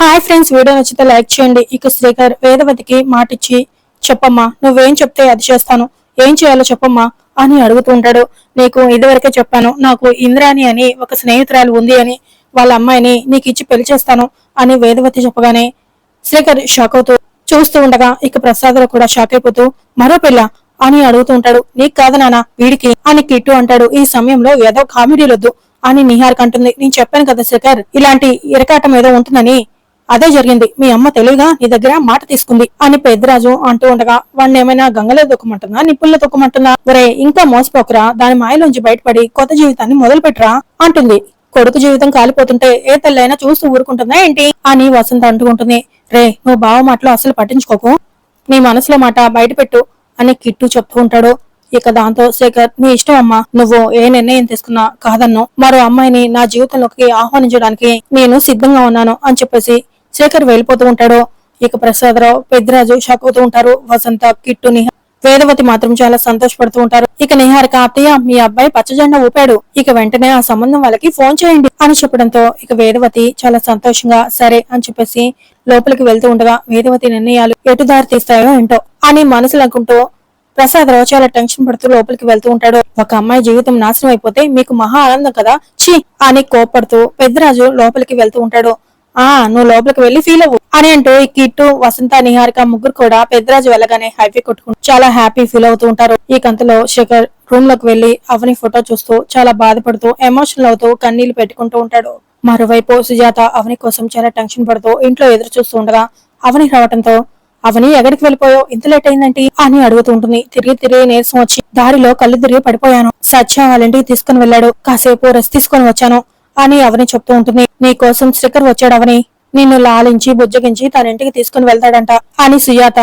Hi friends video నచ్చితే like చేయండి. ఇక శ్రీకర్ వేదవతికి మాటిచ్చి చెప్పమ్మా నువ్వేం చెప్తే అది చేస్తాను. ఏం చేయాలో చెప్పమ్మా అని అడుగుతూ ఉంటాడు. నీకు ఇదివరకే చెప్పాను. నాకు ఇంద్రాణి అని ఒక స్నేహితురాలు ఉంది అని వాళ్ళ అమ్మాయిని నీకు ఇచ్చి పెళ్ళి చేస్తాను అని వేదవతి చెప్పగానే శ్రీకర్ షాక్ అవుతూ చూస్తూ ఉండగా ఇక ప్రసాదులు కూడా షాక్ అయిపోతూ మరో పిల్ల అని అడుగుతూ ఉంటాడు. నీకు కాదు నాన్న వీడికి అని కిట్టు అంటాడు. ఈ సమయంలో ఏదో కామెడీలొద్దు అని నిహార్ అంటుంది. నేను చెప్పాను కదా శేఖర్ ఇలాంటి ఇరకాటం ఏదో ఉంటుందని అదే జరిగింది. మీ అమ్మ తెలివిగా నీ దగ్గర మాట తీసుకుంది అని పెద్దరాజు అంటూ ఉండగా వాడిని ఏమైనా గంగలో దొక్కమంటుందా నిప్పుల్లో దొక్కమంటుందా ఒరే ఇంకా మోసపోకరా దాని మాయలోంచి బయటపడి కొత్త జీవితాన్ని మొదలు పెట్టరా అంటుంది. కొడుకు జీవితం కాలిపోతుంటే ఏ తల్లైనా చూస్తూ ఊరుకుంటుందా ఏంటి? అని వసంత అంటుకుంటుంది రే నువ్వు బావ మాటలు అసలు పట్టించుకోకు. నీ మనసులో మాట బయటపెట్టు అని కిట్టు చెప్తూ ఉంటాడు. ఇక దాంతో శేఖర్ నీ ఇష్టం అమ్మా. నువ్వు ఏ నిర్ణయం తీసుకున్నా కాదన్ను. మరో అమ్మాయిని నా జీవితంలోకి ఆహ్వానించడానికి నేను సిద్ధంగా ఉన్నాను అని చెప్పేసి శేఖర్ వెళ్ళిపోతూ ఉంటాడు. ఇక ప్రసాదరావు పెద్దరాజు షాక్ అవుతూ ఉంటారు. వసంత కిట్టు నిహా వేదవతి మాత్రం చాలా సంతోషపడుతూ ఉంటారు. ఇక నిహారిక అత్తయ్య మీ అబ్బాయి పచ్చజెండా ఊపాడు. ఇక వెంటనే ఆ సంబంధం వాళ్ళకి ఫోన్ చేయండి అని చెప్పడంతో ఇక వేదవతి చాలా సంతోషంగా సరే అని చెప్పేసి లోపలికి వెళ్తూ ఉండగా వేదవతి నిర్ణయాలు ఎటు దారి తీస్తాయో ఏంటో అని మనసులు అనుకుంటూ ప్రసాదరావు చాలా టెన్షన్ పడుతూ లోపలికి వెళ్తూ ఉంటాడు. ఒక అమ్మాయి జీవితం నాశనం అయిపోతే మీకు మహా ఆనందం కదా? చీ అని కోపడుతూ పెద్దరాజు లోపలికి వెళ్తూ ఉంటాడు. ఆ నువ్వు లోపలికి వెళ్ళి ఫీల్ అవ్వు. అని అంటూ ఈ కిట్టు వసంత నిహారిక ముగ్గురు కూడా పెద్దరాజు వెళ్ళగానే హైపీ కొట్టుకుంటూ చాలా హ్యాపీ ఫీల్ అవుతూ ఉంటారు. ఈ కంతలో శేఖర్ రూమ్లోకి వెళ్ళి అవని ఫోటో చూస్తూ చాలా బాధపడుతూ ఎమోషనల్ అవుతూ కన్నీళ్ళు పెట్టుకుంటూ ఉంటాడు. మరోవైపు సుజాత అవని కోసం చాలా టెన్షన్ పడుతూ ఇంట్లో ఎదురు చూస్తూ ఉండగా అవని రావటంతో అవని ఎక్కడికి వెళ్ళిపోయావు? ఇంత లేట్ అయిందంటే? అని అడుగుతూ ఉంటుంది. తిరిగి తిరిగి నీరసం వచ్చి దారిలో కళ్ళు తిరిగి పడిపోయాను. సత్యం వాళ్ళ ఇంటికి తీసుకుని వెళ్ళాడు. కాసేపు రెస్ట్ తీసుకొని వచ్చాను. అని అవని చెప్తూ ఉంటుంది నీ కోసం స్టిక్కర్ వచ్చాడు అవని నిన్ను లాలించి బుజ్జగించి తన ఇంటికి తీసుకుని వెళ్తాడంట అని సుజాత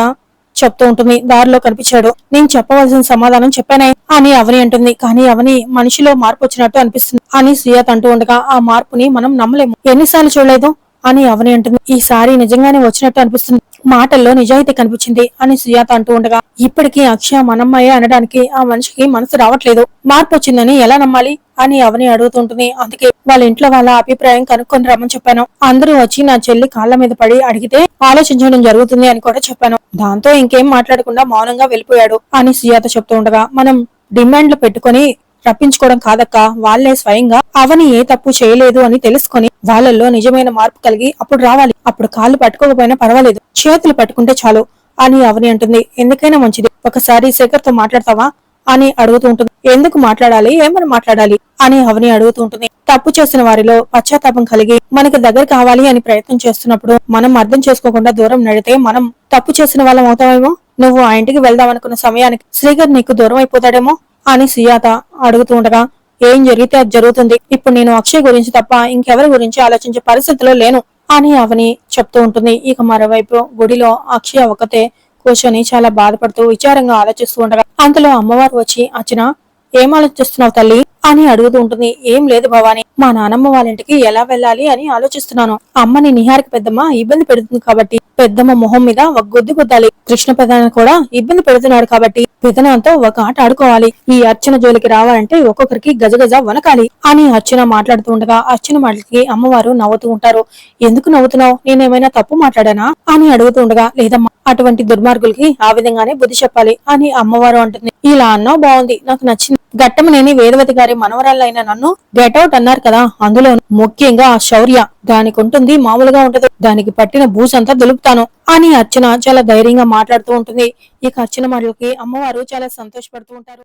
చెప్తూ ఉంటుంది. దారిలో కనిపించాడు. నేను చెప్పవలసిన సమాధానం చెప్పానే అని అవని అంటుంది. కానీ అవని మనిషిలో మార్పు వచ్చినట్టు అనిపిస్తుంది అని సుజాత అంటూ ఉండగా ఆ మార్పుని మనం నమ్మలేము. ఎన్నిసార్లు చూడలేదు అని అవని అంటుంది. ఈసారి నిజంగానే వచ్చినట్టు అనిపిస్తుంది. మాటల్లో నిజాయితీ కనిపించింది అని సుజాత అంటూ ఉండగా ఇప్పటికీ అక్షయ మనమ్మయ్య అనడానికి ఆ మనిషికి మనసు రావట్లేదు. మార్పు వచ్చిందని ఎలా నమ్మాలి అని అవని అడుగుతుంటుంది అందుకే వాళ్ళ ఇంట్లో వాళ్ళ అభిప్రాయం కనుక్కొని రమ్మని చెప్పాను. అందరూ వచ్చి నా చెల్లి కాళ్ళ మీద పడి అడిగితే ఆలోచించడం జరుగుతుంది అని కూడా చెప్పాను. దాంతో ఇంకేం మాట్లాడకుండా మౌనంగా వెళ్ళిపోయాడు అని సుజాత చెప్తూ ఉండగా మనం డిమాండ్లు పెట్టుకొని రప్పించుకోవడం కాదక్క. వాళ్ళే స్వయంగా అవని ఏ తప్పు చేయలేదు అని తెలుసుకొని వాళ్ళల్లో నిజమైన మార్పు కలిగి అప్పుడు రావాలి. అప్పుడు కాళ్ళు పట్టుకోకపోయినా పర్వాలేదు. చేతులు పట్టుకుంటే చాలు అని అవని అంటుంది. ఎందుకైనా మంచిది. ఒకసారి శేఖర్తో మాట్లాడతావా? అని అడుగుతూ ఉంటుంది. ఎందుకు మాట్లాడాలి? ఏమని మాట్లాడాలి? అని అవని అడుగుతూ ఉంటుంది. తప్పు చేసిన వారిలో పశ్చాత్తాపం కలిగి మనకి దగ్గర కావాలి అని ప్రయత్నం చేస్తున్నప్పుడు మనం అర్థం చేసుకోకుండా దూరం నడితే మనం తప్పు చేసిన వాళ్ళం అవుతామేమో? నువ్వు ఆ ఇంటికి వెళ్దాం అనుకున్న సమయానికి శ్రీగర్ నీకు దూరం అయిపోతాడేమో? అని సుయాత అడుగుతూ ఉండగా ఏం జరిగితే అది జరుగుతుంది? ఇప్పుడు నేను అక్షయ్ గురించి తప్ప ఇంకెవరి గురించి ఆలోచించే పరిస్థితిలో లేను అని అవని చెప్తూ ఉంటుంది. ఇక మరోవైపు గుడిలో అక్షయ ఒకతే కూర్చొని చాలా బాధపడుతూ విచారంగా ఆలోచిస్తూ ఉండగా అంతలో అమ్మవారు వచ్చి అర్చన ఏం ఆలోచిస్తున్నావు తల్లి? అని అడుగుతూ ఉంటుంది. ఏం లేదు భవాని మా నానమ్మ వాళ్ళ ఇంటికి ఎలా వెళ్ళాలి అని ఆలోచిస్తున్నాను. అమ్మని నిహారికి పెద్దమ్మ ఇబ్బంది పెడుతుంది కాబట్టి పెద్దమ్మ మొహం మీద ఒక గుద్దు గుద్దాలి కృష్ణ పెదన కూడా ఇబ్బంది పెడుతున్నాడు కాబట్టి పెదనంతో ఒక ఆట ఆడుకోవాలి. ఈ అర్చన జోలికి రావాలంటే ఒక్కొక్కరికి గజగజ వనకాలి అని అర్చన మాట్లాడుతూ ఉండగా అర్చన మాటలకి అమ్మవారు నవ్వుతూ ఉంటారు. ఎందుకు నవ్వుతున్నావు? నేనేమైనా తప్పు మాట్లాడానా? అని అడుగుతూ ఉండగా లేదమ్మా అటువంటి దుర్మార్గులకి ఆ విధంగానే బుద్ధి చెప్పాలి అని అమ్మవారు అంటుంది. ఇలా అన్నావు బాగుంది. నాకు నచ్చింది. ఘట్టమనేని వేదవతి గారి మనవరాళ్ళైన నన్ను గెటౌట్ అన్నారు కదా. అందులో ముఖ్యంగా ఆ శౌర్య. దానికి ఉంటుంది మామూలుగా ఉంటది. దానికి పట్టిన బూసంతా దులుపుతాను అని అర్చన చాలా ధైర్యంగా మాట్లాడుతూ ఉంటుంది. ఇక అర్చన మాటలకి అమ్మవారు చాలా సంతోషపడుతూ ఉంటారు.